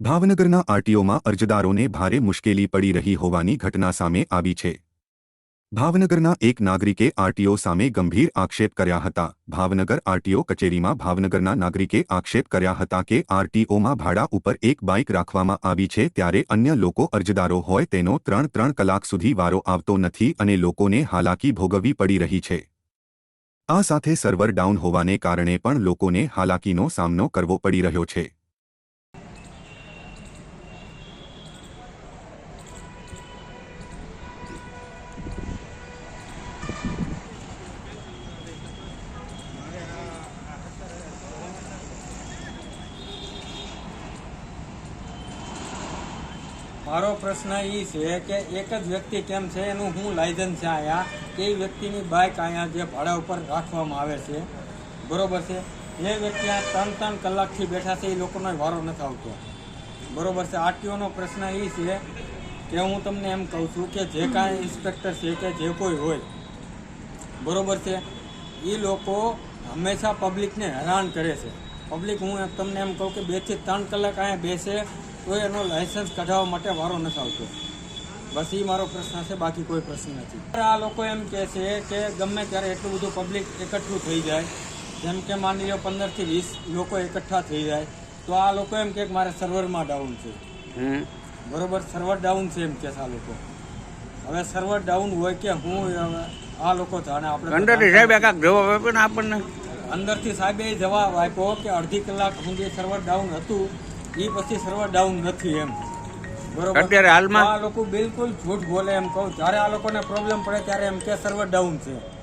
ભાવનગરના આરટીઓમાં અરજદારોને ભારે મુશ્કેલી પડી રહી હોવાની ઘટના સામે આવી છે. ભાવનગરના એક નાગરિકે આરટીઓ સામે ગંભીર આક્ષેપ કર્યા હતા. ભાવનગર આરટીઓ કચેરીમાં ભાવનગરના નાગરિકે આક્ષેપ કર્યા હતા કે આરટીઓમાં ભાડા ઉપર એક બાઇક રાખવામાં આવી છે ત્યારે અન્ય લોકો અરજદારો હોય તેનો ત્રણ ત્રણ કલાક સુધી વારો આવતો નથી અને લોકોને હાલાકી ભોગવવી પડી રહી છે. આ સાથે સર્વર ડાઉન હોવાને કારણે પણ લોકોને હાલાકીનો સામનો કરવો પડી રહ્યો છે. મારો પ્રશ્ન એ છે કે એક જ વ્યક્તિ કેમ છે એનું હું લાયસન્સ છે અહીંયા કે એ વ્યક્તિની બાઇક અહીંયા જે ભાડા ઉપર રાખવામાં આવે છે? બરોબર છે? એ વ્યક્તિ આ ત્રણ ત્રણ કલાકથી બેઠા છે એ લોકોનો વારો નથી આવતો. બરોબર છે? આરટીઓનો પ્રશ્ન એ છે કે હું તમને એમ કહું છું કે જે કાંઈ ઇન્સ્પેક્ટર છે કે જે કોઈ હોય, બરોબર છે? એ લોકો હંમેશા પબ્લિકને હેરાન કરે છે. પબ્લિક હું તમને એમ કહું કે બેથી ત્રણ કલાક અહીંયા બેસે તો એનો લાયસન્સ કઢાવવા માટે વારો નથી આવતો. બસ એ મારો પ્રશ્ન છે બાકી કોઈ પ્રશ્ન નથી. આ લોકો એમ કહે છે કે ગમે ત્યારે એટલું બધું પબ્લિક એકઠું થઈ જાય જેમ કે માની લો પંદરથી વીસ લોકો એકઠા થઈ જાય તો આ લોકો એમ કે મારે સર્વરમાં ડાઉન છે. બરોબર સર્વર ડાઉન છે એમ કે આ લોકો. હવે સર્વર ડાઉન હોય કે હું આ લોકો જાણે આપણે કંડક્ટર સાહેબ કાંક જવાબ આપ્યો ને આપણને. અંદરથી સાહેબે જવાબ આપ્યો કે અડધી કલાક સુધી સર્વર ડાઉન હતું એ પછી સર્વર ડાઉન નથી એમ. બરોબર? અત્યારે હાલમાં? આ લોકો બિલકુલ જૂઠ બોલે એમ કહું. જ્યારે આ લોકોને પ્રોબ્લેમ પડે ત્યારે એમ કે સર્વર ડાઉન છે.